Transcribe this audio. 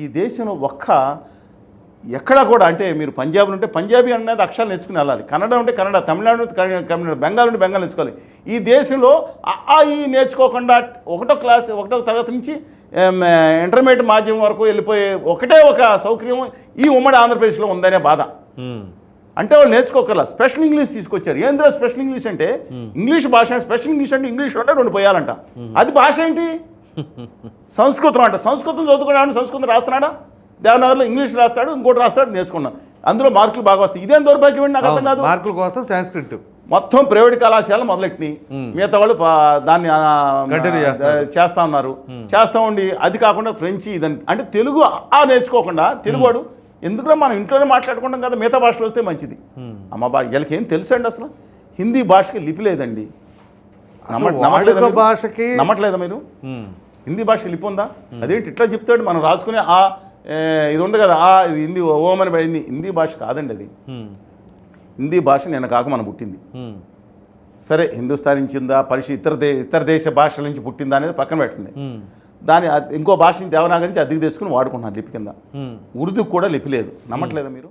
ఈ దేశంలో ఒక్క ఎక్కడా కూడా అంటే మీరు పంజాబ్ ఉంటే పంజాబీ అనేది అక్షరాలు నేర్చుకుని వెళ్ళాలి. కన్నడ ఉంటే కన్నడ తమిళనాడు కన్నడ బెంగాల్ ఉంటే బెంగాల్ నేర్చుకోవాలి. ఈ దేశంలో ఆ ఈ నేర్చుకోకుండా ఒకటో క్లాస్ ఒకటో తరగతి నుంచి ఇంటర్మీడియట్ మాధ్యమం వరకు వెళ్ళిపోయే ఒకటే ఒక సౌకర్యం ఈ ఉమ్మడి ఆంధ్రప్రదేశ్లో ఉందనే బాధ. అంటే వాళ్ళు నేర్చుకోకర్లా. స్పెషల్ ఇంగ్లీష్ తీసుకొచ్చారు. ఏంద్రా స్పెషల్ ఇంగ్లీష్ అంటే? ఇంగ్లీష్ భాష స్పెషల్ ఇంగ్లీష్ అంటే ఇంగ్లీష్ అంటే రెండు పోయాలంట. అది భాష ఏంటి? సంస్కృతం అంట. సంస్కృతం చదువుకున్నాడు సంస్కృతం రాస్తున్నాడా? దేవనగర్లో ఇంగ్లీష్ రాస్తాడు ఇంకోటి రాస్తాడు నేర్చుకున్నాం అందులో మార్కులు బాగా వస్తాయి. ఇదేం దౌర్భాగ్యం అండి నాకు అర్థం కాదు? మార్కుల కోసం సాంస్క్రిట్ మొత్తం ప్రైవేట్ కళాశాల మొదలెట్టినాయి. మిగతా వాళ్ళు దాన్ని. చేస్తా ఉన్నారు. చేస్తా ఉండి అది కాకుండా ఫ్రెంచ్ ఇదని అంటే తెలుగు ఆ నేర్చుకోకుండా తెలుగువాడు ఎందుకురా మనం ఇంట్లోనే మాట్లాడుకుంటాం కదా మిగతా భాషలు వస్తే మంచిది. అమ్మ బా వీళ్ళకి ఏం తెలుసు అండి అసలు? హిందీ భాషకి లిపి లేదండి. నమ్మట్లేదా మీరు? హిందీ భాష లిపి ఉందా అదేంటి ఇట్లా చెప్తాడు? మనం రాసుకునే ఆ ఇది ఉంది కదా ఆ ఇది హిందీ ఓం అని పడింది. హిందీ భాష కాదండి అది. హిందీ భాష నేను కాక మనం పుట్టింది. సరే హిందుస్థాన్ నుంచిందా పరిషి ఇతర దే ఇతర దేశ భాషల నుంచి పుట్టిందా అనేది పక్కన పెట్టండి. దాని ఇంకో భాష నుంచి దేవనాగరి నుంచి అద్దెకి తెచ్చుకుని వాడుకుంటున్నారు లిపి కింద. ఉర్దూ కూడా లిపి లేదు. నమ్మట్లేదా మీరు?